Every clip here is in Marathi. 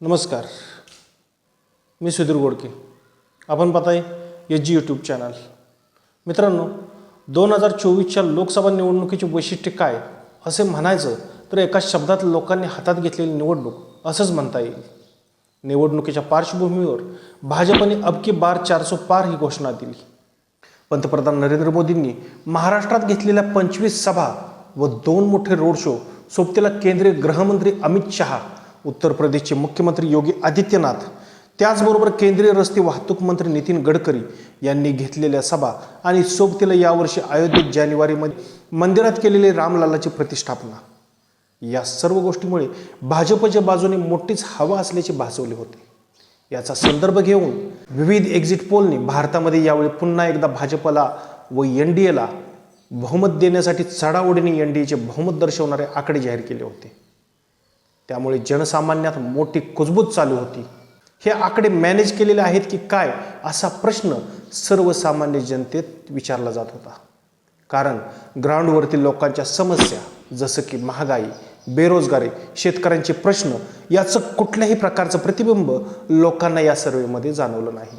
नमस्कार. मी सुधीर गोडके. आपण पाहताय एच जी यूट्यूब चॅनल मित्रांनो दोन हजार चोवीसच्या लोकसभा निवडणुकीचे वैशिष्ट्य काय असे म्हणायचं तर एका शब्दात लोकांनी हातात घेतलेली निवडणूक असंच म्हणता येईल. निवडणुकीच्या पार्श्वभूमीवर भाजपने अबकी बार चारसो पार ही घोषणा दिली. पंतप्रधान नरेंद्र मोदींनी महाराष्ट्रात घेतलेल्या पंचवीस सभा व दोन मोठे रोड शो सोबतीला केंद्रीय गृहमंत्री अमित शहा उत्तर प्रदेशचे मुख्यमंत्री योगी आदित्यनाथ त्याचबरोबर केंद्रीय रस्ते वाहतूक मंत्री नितीन गडकरी यांनी घेतलेल्या सभा आणि सोबतीला यावर्षी अयोध्येत जानेवारीमध्ये मंदिरात केलेली रामलालाची प्रतिष्ठापना. या सर्व गोष्टीमुळे भाजपच्या बाजूने मोठीच हवा असल्याचे भासवले होते. याचा संदर्भ घेऊन विविध एक्झिट पोलने भारतामध्ये यावेळी पुन्हा एकदा भाजपला व एन डी एला बहुमत देण्यासाठी चढाओढीने एन डी एचे बहुमत दर्शवणारे आकडे जाहीर केले होते. त्यामुळे जनसामान्यात मोठी कुजबूज चालू होती. हे आकडे मॅनेज केलेले आहेत की काय असा प्रश्न सर्वसामान्य जनतेत विचारला जात होता. कारण ग्राउंडवरती लोकांच्या समस्या जसं की महागाई बेरोजगारी शेतकऱ्यांचे प्रश्न याचं कुठल्याही प्रकारचं प्रतिबिंब लोकांना या सर्वेमध्ये जाणवलं नाही.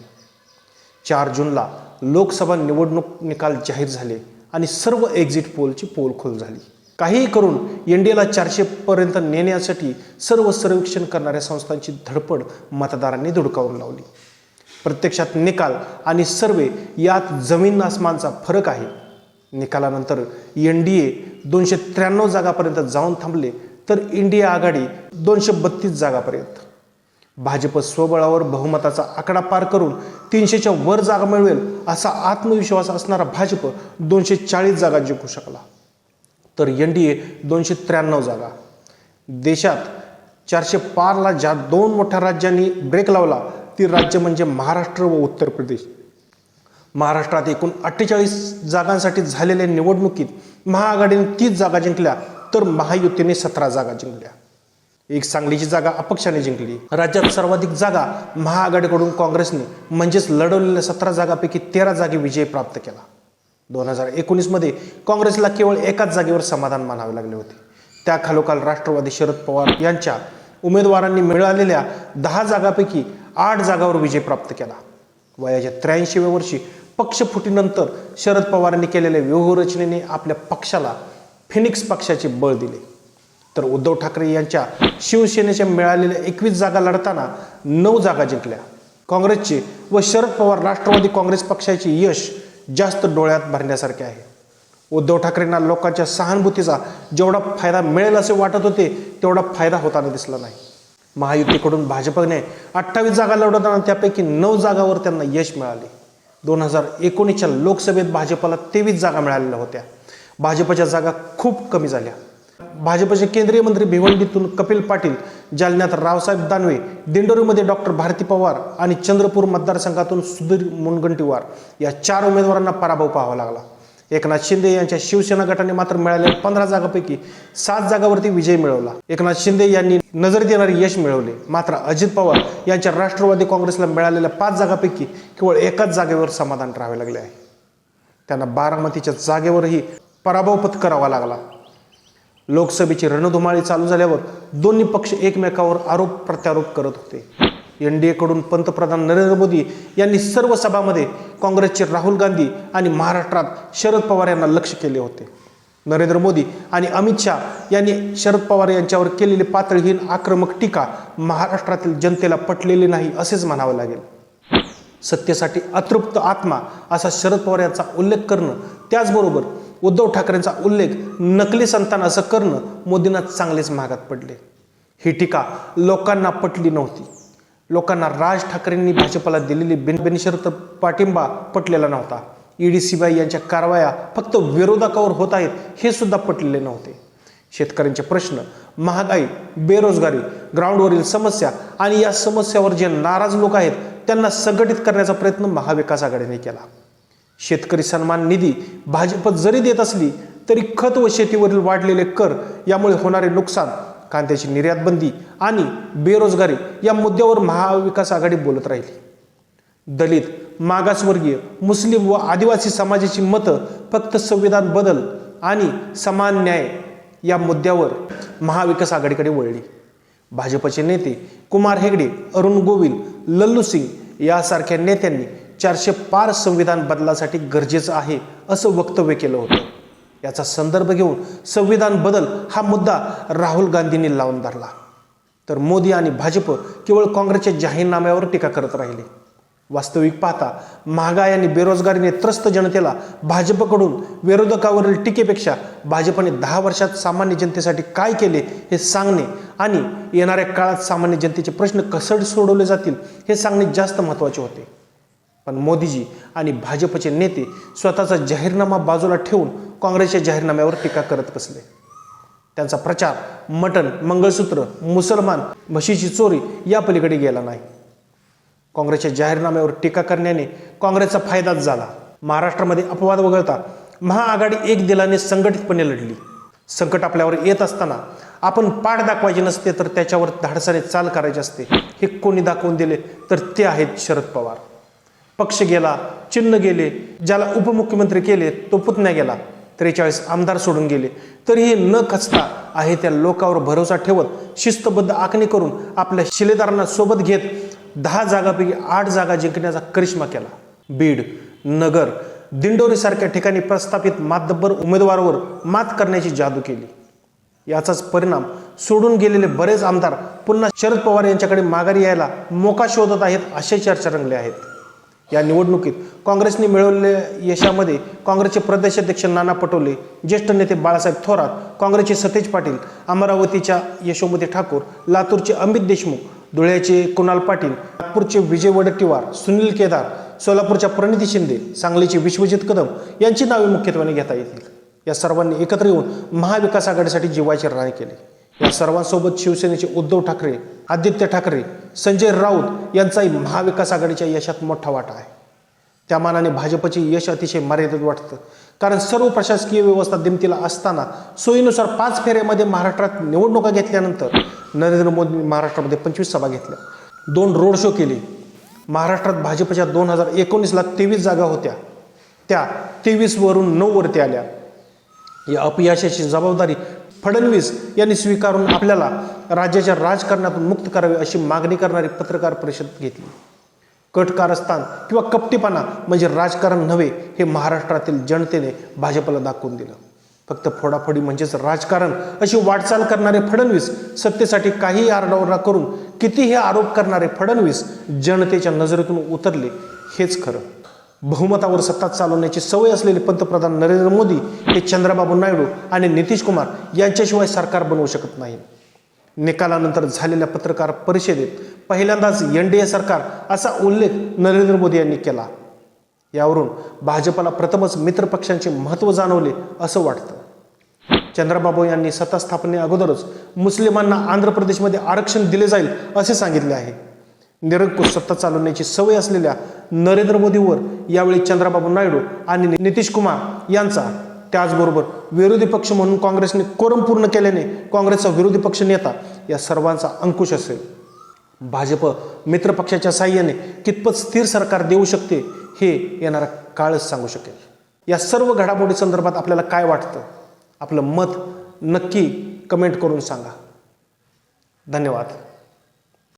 चार जूनला लोकसभा निवडणूक निकाल जाहीर झाले आणि सर्व एक्झिट पोलची पोलखोल झाली. काहीही करून एन डी एला चारशेपर्यंत नेण्यासाठी सर्व सर्वेक्षण करणाऱ्या संस्थांची धडपड मतदारांनी धुडकावून लावली. प्रत्यक्षात निकाल आणि सर्वे यात जमीन आसमानचा फरक आहे. निकालानंतर एन डी ए दोनशे त्र्याण्णव जागापर्यंत जाऊन थांबले तर इंडिया आघाडी दोनशे बत्तीस जागापर्यंत. भाजप स्वबळावर बहुमताचा आकडा पार करून तीनशेच्या वर जागा मिळवेल असा आत्मविश्वास असणारा भाजप दोनशे चाळीस जागा जिंकू शकला. तर एन डी ए दोनशे त्र्याण्णव जागा. देशात चारशे पारला ज्या दोन मोठ्या राज्यांनी ब्रेक लावला ती राज्य म्हणजे महाराष्ट्र व उत्तर प्रदेश. महाराष्ट्रात एकूण अठ्ठेचाळीस जागांसाठी झालेल्या निवडणुकीत महाआघाडीने तीस जागा जिंकल्या तर महायुतीने सतरा जागा जिंकल्या. एक सांगलीची जागा अपक्षाने जिंकली. राज्यात सर्वाधिक जागा महाआघाडीकडून काँग्रेसने म्हणजेच लढवलेल्या सतरा जागापैकी तेरा जागी विजय प्राप्त केला. दोन हजार एकोणीसमध्ये काँग्रेसला केवळ एकाच जागेवर समाधान मानावे लागले होते. त्या खालोखाल राष्ट्रवादी शरद पवार यांच्या उमेदवारांनी मिळालेल्या दहा जागापैकी आठ जागावर विजय प्राप्त केला. वयाच्या त्र्याऐंशीव्या वर्षी पक्षफुटीनंतर शरद पवारांनी केलेल्या व्यूहरचनेने आपल्या पक्षाला फिनिक्स पक्षाचे बळ दिले. तर उद्धव ठाकरे यांच्या शिवसेनेच्या मिळालेल्या एकवीस जागा लढताना नऊ जागा जिंकल्या. काँग्रेसचे व शरद पवार राष्ट्रवादी काँग्रेस पक्षाचे यश जास्त डोळ्यात भरण्यासारखे आहे. उद्धव ठाकरेंना लोकांच्या सहानुभूतीचा जेवढा फायदा मिळेल असे वाटत होते तेवढा फायदा होताना दिसला नाही. महायुतीकडून भाजपने अठ्ठावीस जागा लढवताना त्यापैकी नऊ जागावर त्यांना यश मिळाले. दोन हजार एकोणीसच्या लोकसभेत भाजपला तेवीस जागा मिळालेल्या होत्या. भाजपच्या जागा खूप कमी झाल्या. भाजपचे केंद्रीय मंत्री भिवंडीतून कपिल पाटील जालन्यात रावसाहेब दानवे दिंडोरीमध्ये डॉक्टर भारती पवार आणि चंद्रपूर मतदारसंघातून सुधीर मुनगंटीवार या चार उमेदवारांना पराभव पाहावा लागला. एकनाथ शिंदे यांच्या शिवसेना गटाने मात्र मिळालेल्या पंधरा जागापैकी सात जागावरती विजय मिळवला. एकनाथ शिंदे यांनी नजर देणारे यश मिळवले. मात्र अजित पवार यांच्या राष्ट्रवादी काँग्रेसला मिळालेल्या पाच जागापैकी केवळ एकाच जागेवर समाधान राहावे लागले आहे. त्यांना बारामतीच्या जागेवरही पराभव पत्करावा लागला. लोकसभेची रणधुमाळी चालू झाल्यावर दोन्ही पक्ष एकमेकावर आरोप प्रत्यारोप करत होते. एन डी एकडून पंतप्रधान नरेंद्र मोदी यांनी सर्व सभामध्ये काँग्रेसचे राहुल गांधी आणि महाराष्ट्रात शरद पवार यांना लक्ष केले होते. नरेंद्र मोदी आणि अमित शहा यांनी शरद पवार यांच्यावर केलेली पातळीहीन आक्रमक टीका महाराष्ट्रातील जनतेला पटलेली नाही असेच म्हणावं लागेल. सत्तेसाठी अतृप्त आत्मा असा शरद पवार यांचा उल्लेख करणं त्याचबरोबर उद्धव ठाकरेंचा उल्लेख नकली संतान असं करणं मोदींना चांगलेच महागात पडले. ही टीका लोकांना पटली नव्हती. लोकांना राज ठाकरेंनी भाजपला दिलेली बिन बिनशर्त पाठिंबा पटलेला नव्हता. ईडी सीबीआय यांच्या कारवाया फक्त विरोधकावर होत आहेत हे सुद्धा पटलेले नव्हते. शेतकऱ्यांचे प्रश्न महागाई बेरोजगारी ग्राउंडवरील समस्या आणि या समस्यावर जे नाराज लोक आहेत त्यांना संघटित करण्याचा प्रयत्न महाविकास आघाडीने केला. शेतकरी सन्मान निधी भाजप जरी देत असली तरी खत व शेतीवरील वाढलेले कर यामुळे होणारे नुकसान कांद्याची निर्यातबंदी आणि बेरोजगारी या मुद्द्यावर महाविकास आघाडी बोलत राहिली. दलित मागासवर्गीय मुस्लिम व आदिवासी समाजाची मतं फक्त संविधान बदल आणि समान न्याय या मुद्द्यावर महाविकास आघाडीकडे वळली. भाजपचे नेते कुमार हेगडे अरुण गोविल लल्लू सिंग यासारख्या नेत्यांनी चारशे पार संविधान बदलासाठी गरजेचं आहे असं वक्तव्य केलं होतं. याचा संदर्भ घेऊन संविधान बदल हा मुद्दा राहुल गांधींनी लावून धरला. तर मोदी आणि भाजप केवळ काँग्रेसच्या जाहीरनाम्यावर टीका करत राहिले. वास्तविक पाहता महागाई आणि बेरोजगारीने त्रस्त जनतेला भाजपकडून विरोधकावरील टीकेपेक्षा भाजपने दहा वर्षात सामान्य जनतेसाठी काय केले हे सांगणे आणि येणाऱ्या काळात सामान्य जनतेचे प्रश्न कसं सोडवले जातील हे सांगणे जास्त महत्त्वाचे होते. पण मोदीजी आणि भाजपचे नेते स्वतःचा जाहीरनामा बाजूला ठेवून काँग्रेसच्या जाहीरनाम्यावर टीका करत बसले. त्यांचा प्रचार मटण मंगळसूत्र मुसलमान म्हशीची चोरी या पलीकडे गेला नाही. काँग्रेसच्या जाहीरनाम्यावर टीका करण्याने काँग्रेसचा फायदाच झाला. महाराष्ट्रामध्ये अपवाद वगळता महाआघाडी एक दिलाने संघटितपणे लढली. संकट आपल्यावर येत असताना आपण पाठ दाखवायचे नसते तर त्याच्यावर धाडसाने चाल करायची असते. हे कोणी दाखवून दिले तर ते आहेत शरद पवार. पक्ष गेला चिन्ह गेले ज्याला उपमुख्यमंत्री केले तो पुतण्या गेला. त्रेचाळीस आमदार सोडून गेले. तरीही न खचता आहे त्या लोकावर भरोसा ठेवत शिस्तबद्ध आखणी करून आपल्या शिलेदारांना सोबत घेत दहा जागापैकी आठ जागा जिंकण्याचा करिश्मा केला. बीड नगर दिंडोरीसारख्या ठिकाणी प्रस्थापित मातब्बर उमेदवारावर मात करण्याची जादू केली. याचाच परिणाम सोडून गेलेले बरेच आमदार पुन्हा शरद पवार यांच्याकडे माघारी यायला मोका शोधत आहेत असे चर्चा रंगले आहेत. या निवडणुकीत काँग्रेसने मिळवलेल्या यशामध्ये काँग्रेसचे प्रदेशाध्यक्ष नाना पटोले ज्येष्ठ नेते बाळासाहेब थोरात काँग्रेसचे सतेज पाटील अमरावतीच्या यशोमती ठाकूर लातूरचे अमित देशमुख धुळ्याचे कुणाल पाटील नागपूरचे विजय वडट्टीवार सुनील केदार सोलापूरच्या प्रणिती शिंदे सांगलीचे विश्वजित कदम यांची नावे मुख्यत्वाने घेता येतील. या सर्वांनी एकत्र येऊन महाविकास आघाडीसाठी जीवाचे राणी केली. या सर्वांसोबत शिवसेनेचे उद्धव ठाकरे आदित्य ठाकरे संजय राऊत यांचाही महाविकास आघाडीच्या यशात मोठा वाटा आहे. त्या मानाने भाजपचे यश अतिशय मर्यादित वाटतं. कारण सर्व प्रशासकीय व्यवस्था दिमतीला असताना सोयीनुसार पाच फेऱ्यामध्ये महाराष्ट्रात निवडणुका घेतल्यानंतर नरेंद्र मोदींनी महाराष्ट्रामध्ये पंचवीस सभा घेतल्या. दोन रोड शो केले. महाराष्ट्रात भाजपच्या दोन हजार एकोणीसला तेवीस जागा होत्या. त्या तेवीसवरून नऊवरती आल्या. या अपयशाची जबाबदारी फडणवीस यांनी स्वीकारून आपल्याला राज्याच्या राजकारणातून मुक्त करावे अशी मागणी करणारी पत्रकार परिषद घेतली. कट कारस्थान किंवा कपटीपणा म्हणजे राजकारण नव्हे हे महाराष्ट्रातील जनतेने भाजपला दाखवून दिलं. फक्त फोडाफोडी म्हणजेच राजकारण अशी वाटचाल करणारे फडणवीस सत्तेसाठी काहीही आरडाओरडा करून कितीही आरोप करणारे फडणवीस जनतेच्या नजरेतून उतरले हेच खरं. बहुमतावर सत्ता चालवण्याची सवय असलेले पंतप्रधान नरेंद्र मोदी हे चंद्रबाबू नायडू आणि नितीश कुमार यांच्याशिवाय सरकार बनवू शकत नाही. निकालानंतर झालेल्या पत्रकार परिषदेत पहिल्यांदाच एन डी ए सरकार असा उल्लेख नरेंद्र मोदी यांनी केला. यावरून भाजपला प्रथमच मित्रपक्षांचे महत्त्व जाणवले असं वाटतं. चंद्रबाबू यांनी सत्ता स्थापने अगोदरच मुस्लिमांना आंध्र प्रदेशमध्ये आरक्षण दिले जाईल असे सांगितले आहे. निरंकुश सत्ता चालवण्याची सवय असलेल्या नरेंद्र मोदीवर यावेळी चंद्रबाबू नायडू आणि नितीश कुमार यांचा त्याचबरोबर विरोधी पक्ष म्हणून काँग्रेसने कोरम पूर्ण केल्याने काँग्रेसचा विरोधी पक्ष नेता या सर्वांचा अंकुश असेल. भाजप मित्रपक्षाच्या साह्याने कितपत स्थिर सरकार देऊ शकते हे येणारा काळच सांगू शकेल. या सर्व घडामोडी संदर्भात आपल्याला काय वाटतं? आपलं मत नक्की कमेंट करून सांगा. धन्यवाद.